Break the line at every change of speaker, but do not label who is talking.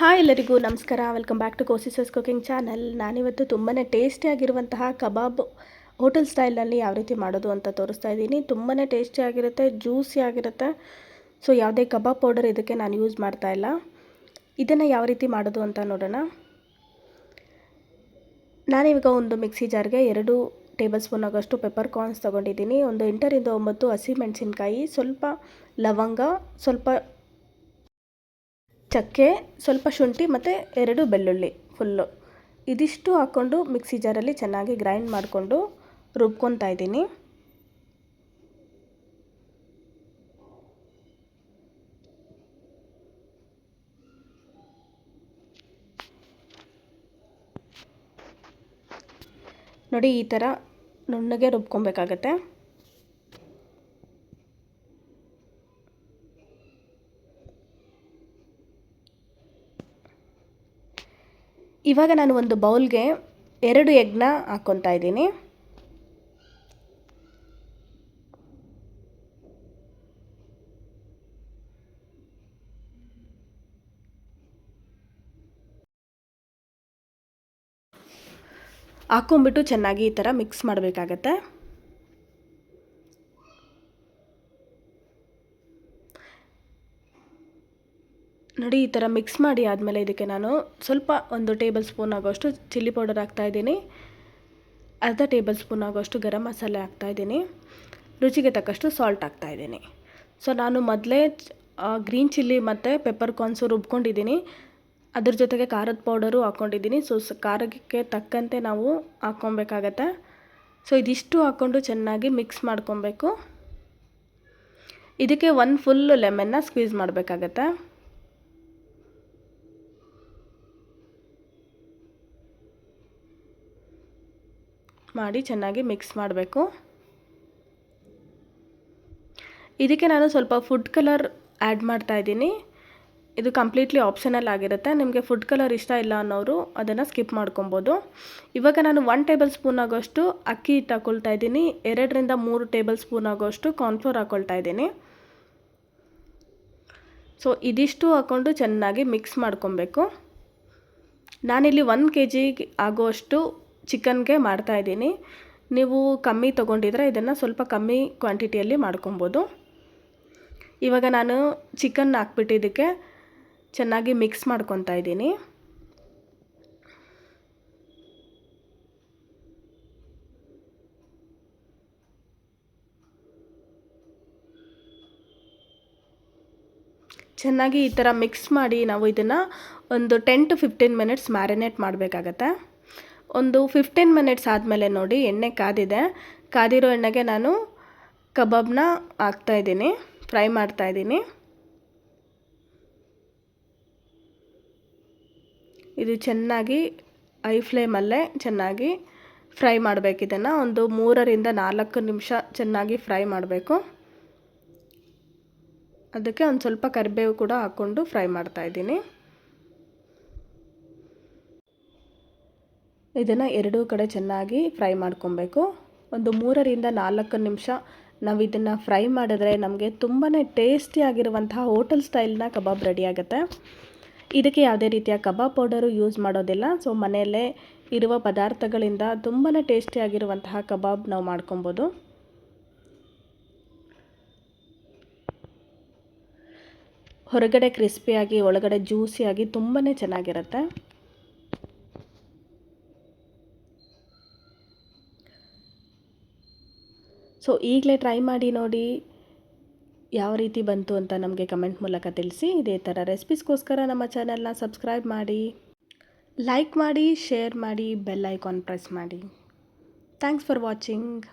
Hi ಎಲ್ಲರಿಗೂ ನಮಸ್ಕಾರ. Welcome back to ಕೋಸಿಸಸ್ ಕುಕಿಂಗ್ ಚಾನಲ್ ನಾನಿವತ್ತು ತುಂಬಾ ಟೇಸ್ಟಿಯಾಗಿರುವಂತಹ ಕಬಾಬ್ ಹೋಟೆಲ್ ಸ್ಟೈಲಲ್ಲಿ ಯಾವ ರೀತಿ ಮಾಡೋದು ಅಂತ ತೋರಿಸ್ತಾ ಇದ್ದೀನಿ. ತುಂಬಾ ಟೇಸ್ಟಿಯಾಗಿರುತ್ತೆ ಜ್ಯೂಸಿ ಆಗಿರುತ್ತೆ. ಸೊ ಯಾವುದೇ ಕಬಾಬ್ ಪೌಡರ್ ಇದಕ್ಕೆ ನಾನು ಯೂಸ್ ಮಾಡ್ತಾ ಇಲ್ಲ. ಇದನ್ನು ಯಾವ ರೀತಿ ಮಾಡೋದು ಅಂತ ನೋಡೋಣ. ನಾನಿವಾಗ ಒಂದು ಮಿಕ್ಸಿ ಜಾರ್ಗೆ ಎರಡು ಟೇಬಲ್ ಸ್ಪೂನ್ ಆಗೋಷ್ಟು ಪೆಪ್ಪರ್ ಕಾರ್ನ್ಸ್ ತೊಗೊಂಡಿದ್ದೀನಿ. ಒಂದು ಎಂಟರಿಂದ ಒಂಬತ್ತು ಹಸಿಮೆಣಸಿನ್ಕಾಯಿ ಸ್ವಲ್ಪ ಲವಂಗ, ಸ್ವಲ್ಪ ಚಕ್ಕೆ, ಸ್ವಲ್ಪ ಶುಂಠಿ ಮತ್ತು ಎರಡು ಬೆಳ್ಳುಳ್ಳಿ ಫುಲ್ಲು. ಇದಿಷ್ಟು ಹಾಕ್ಕೊಂಡು ಮಿಕ್ಸಿ ಜಾರಲ್ಲಿ ಚೆನ್ನಾಗಿ ಗ್ರೈಂಡ್ ಮಾಡಿಕೊಂಡು ರುಬ್ಕೊತಾ ಇದ್ದೀನಿ. ನೋಡಿ ಈ ಥರ ನುಣ್ಣಗೆ ರುಬ್ಕೊಬೇಕಾಗತ್ತೆ. ಇವಾಗ ನಾನು ಒಂದು ಬೌಲ್ಗೆ ಎರಡು ಎಗ್ನ ಹಾಕ್ಕೊತಾ ಇದ್ದೀನಿ. ಹಾಕ್ಕೊಂಬಿಟ್ಟು ಚೆನ್ನಾಗಿ ಈ ಥರ ಮಿಕ್ಸ್ ಮಾಡಬೇಕಾಗತ್ತೆ. ನೋಡಿ ಈ ಥರ ಮಿಕ್ಸ್ ಮಾಡಿ ಆದಮೇಲೆ ಇದಕ್ಕೆ ನಾನು ಸ್ವಲ್ಪ ಒಂದು ಟೇಬಲ್ ಸ್ಪೂನ್ ಆಗೋಷ್ಟು ಚಿಲ್ಲಿ ಪೌಡರ್ ಹಾಕ್ತಾಯಿದ್ದೀನಿ ಅರ್ಧ ಟೇಬಲ್ ಸ್ಪೂನ್ ಆಗೋಷ್ಟು ಗರಂ ಮಸಾಲೆ ಹಾಕ್ತಾಯಿದ್ದೀನಿ ರುಚಿಗೆ ತಕ್ಕಷ್ಟು ಸಾಲ್ಟ್ ಹಾಕ್ತಾಯಿದ್ದೀನಿ ಸೊ ನಾನು ಮೊದಲೇ ಗ್ರೀನ್ ಚಿಲ್ಲಿ ಮತ್ತು ಪೆಪ್ಪರ್ ಕಾರ್ನ್ಸು ರುಬ್ಕೊಂಡಿದ್ದೀನಿ. ಅದ್ರ ಜೊತೆಗೆ ಖಾರದ ಪೌಡರು ಹಾಕ್ಕೊಂಡಿದ್ದೀನಿ. ಸೊ, ಖಾರಕ್ಕೆ ತಕ್ಕಂತೆ ನಾವು ಹಾಕ್ಕೊಬೇಕಾಗತ್ತೆ. ಸೊ ಇದಿಷ್ಟು ಹಾಕ್ಕೊಂಡು ಚೆನ್ನಾಗಿ ಮಿಕ್ಸ್ ಮಾಡ್ಕೊಬೇಕು. ಇದಕ್ಕೆ ಒಂದು ಫುಲ್ ಲೆಮನ್ನ ಸ್ಕ್ವೀಸ್ ಮಾಡಬೇಕಾಗತ್ತೆ. ಮಾಡಿ ಚೆನ್ನಾಗಿ ಮಿಕ್ಸ್ ಮಾಡಬೇಕು. ಇದಕ್ಕೆ ನಾನು ಸ್ವಲ್ಪ ಫುಡ್ ಕಲರ್ ಆ್ಯಡ್ ಮಾಡ್ತಾ ಇದ್ದೀನಿ. ಇದು ಕಂಪ್ಲೀಟ್ಲಿ ಆಪ್ಷನಲ್ ಆಗಿರುತ್ತೆ. ನಿಮಗೆ ಫುಡ್ ಕಲರ್ ಇಷ್ಟ ಇಲ್ಲ ಅನ್ನೋರು ಅದನ್ನು ಸ್ಕಿಪ್ ಮಾಡ್ಕೊಬೋದು. ಇವಾಗ ನಾನು ಒನ್ ಟೇಬಲ್ ಸ್ಪೂನ್ ಆಗೋಷ್ಟು ಅಕ್ಕಿ ಹಿಟ್ಟು ಹಾಕ್ಕೊಳ್ತಾ ಇದ್ದೀನಿ. ಎರಡರಿಂದ ಮೂರು ಟೇಬಲ್ ಸ್ಪೂನ್ ಆಗೋಷ್ಟು ಕಾರ್ನ್ಫ್ಲೋರ್ ಹಾಕ್ಕೊಳ್ತಾ ಇದ್ದೀನಿ. ಸೊ ಇದಿಷ್ಟು ಹಾಕ್ಕೊಂಡು ಚೆನ್ನಾಗಿ ಮಿಕ್ಸ್ ಮಾಡ್ಕೊಬೇಕು. ನಾನಿಲ್ಲಿ ಒಂದು ಕೆ ಜಿ ಆಗೋಷ್ಟು ಚಿಕನ್ಗೆ ಮಾಡ್ತಾಯಿದ್ದೀನಿ ನೀವು ಕಮ್ಮಿ ತೊಗೊಂಡಿದ್ರೆ ಇದನ್ನು ಸ್ವಲ್ಪ ಕಮ್ಮಿ ಕ್ವಾಂಟಿಟಿಯಲ್ಲಿ ಮಾಡ್ಕೊಬೋದು. ಇವಾಗ ನಾನು ಚಿಕನ್ ಹಾಕ್ಬಿಟ್ಟಿದ್ದಕ್ಕೆ ಚೆನ್ನಾಗಿ ಮಿಕ್ಸ್ ಮಾಡ್ಕೊತಾ ಇದ್ದೀನಿ. ಚೆನ್ನಾಗಿ ಈ ಥರ ಮಿಕ್ಸ್ ಮಾಡಿ ನಾವು ಇದನ್ನು ಒಂದು ten to fifteen minutes marinate ಮಾಡಬೇಕಾಗತ್ತೆ. ಒಂದು ಫಿಫ್ಟೀನ್ ಮಿನಿಟ್ಸ್ ಆದಮೇಲೆ ನೋಡಿ, ಎಣ್ಣೆ ಕಾದಿದೆ. ಕಾದಿರೋ ಎಣ್ಣೆಗೆ ನಾನು ಕಬಾಬ್ನ ಹಾಕ್ತಾಯಿದ್ದೀನಿ ಫ್ರೈ ಮಾಡ್ತಾಯಿದ್ದೀನಿ ಇದು ಚೆನ್ನಾಗಿ ಐ ಫ್ಲೇಮಲ್ಲೇ ಚೆನ್ನಾಗಿ ಫ್ರೈ ಮಾಡಬೇಕು ಇದನ್ನು. ಒಂದು ಮೂರರಿಂದ ನಾಲ್ಕು ನಿಮಿಷ ಚೆನ್ನಾಗಿ ಫ್ರೈ ಮಾಡಬೇಕು. ಅದಕ್ಕೆ ಒಂದು ಸ್ವಲ್ಪ ಕರಿಬೇವು ಕೂಡ ಹಾಕ್ಕೊಂಡು ಫ್ರೈ ಮಾಡ್ತಾಯಿದ್ದೀನಿ ಇದನ್ನು ಎರಡೂ ಕಡೆ ಚೆನ್ನಾಗಿ ಫ್ರೈ ಮಾಡ್ಕೊಬೇಕು. ಒಂದು ಮೂರರಿಂದ ನಾಲ್ಕು ನಿಮಿಷ ನಾವು ಇದನ್ನು ಫ್ರೈ ಮಾಡಿದ್ರೆ ನಮಗೆ ತುಂಬಾ ಟೇಸ್ಟಿಯಾಗಿರುವಂತಹ ಹೋಟೆಲ್ ಸ್ಟೈಲ್ನ ಕಬಾಬ್ ರೆಡಿ ಆಗುತ್ತೆ. ಇದಕ್ಕೆ ಯಾವುದೇ ರೀತಿಯ ಕಬಾಬ್ ಪೌಡರು ಯೂಸ್ ಮಾಡೋದಿಲ್ಲ. ಸೊ, ಮನೆಯಲ್ಲೇ ಇರುವ ಪದಾರ್ಥಗಳಿಂದ ತುಂಬಾ ಟೇಸ್ಟಿಯಾಗಿರುವಂತಹ ಕಬಾಬ್ ನಾವು ಮಾಡ್ಕೊಬೋದು. ಹೊರಗಡೆ ಕ್ರಿಸ್ಪಿಯಾಗಿ, ಒಳಗಡೆ ಜ್ಯೂಸಿಯಾಗಿ ತುಂಬಾ ಚೆನ್ನಾಗಿರುತ್ತೆ. ಸೊ ಈಗಲೇ ಟ್ರೈ ಮಾಡಿ ನೋಡಿ ಯಾವ ರೀತಿ ಬಂತು ಅಂತ ನಮಗೆ ಕಮೆಂಟ್ ಮೂಲಕ ತಿಳಿಸಿ. ಇದೇ ಥರ ರೆಸಿಪೀಸ್ಗೋಸ್ಕರ ನಮ್ಮ ಚಾನಲ್ನ ಸಬ್ಸ್ಕ್ರೈಬ್ ಮಾಡಿ. ಲೈಕ್ ಮಾಡಿ ಶೇರ್ ಮಾಡಿ ಬೆಲ್ ಐಕಾನ್ ಪ್ರೆಸ್ ಮಾಡಿ. Thanks for watching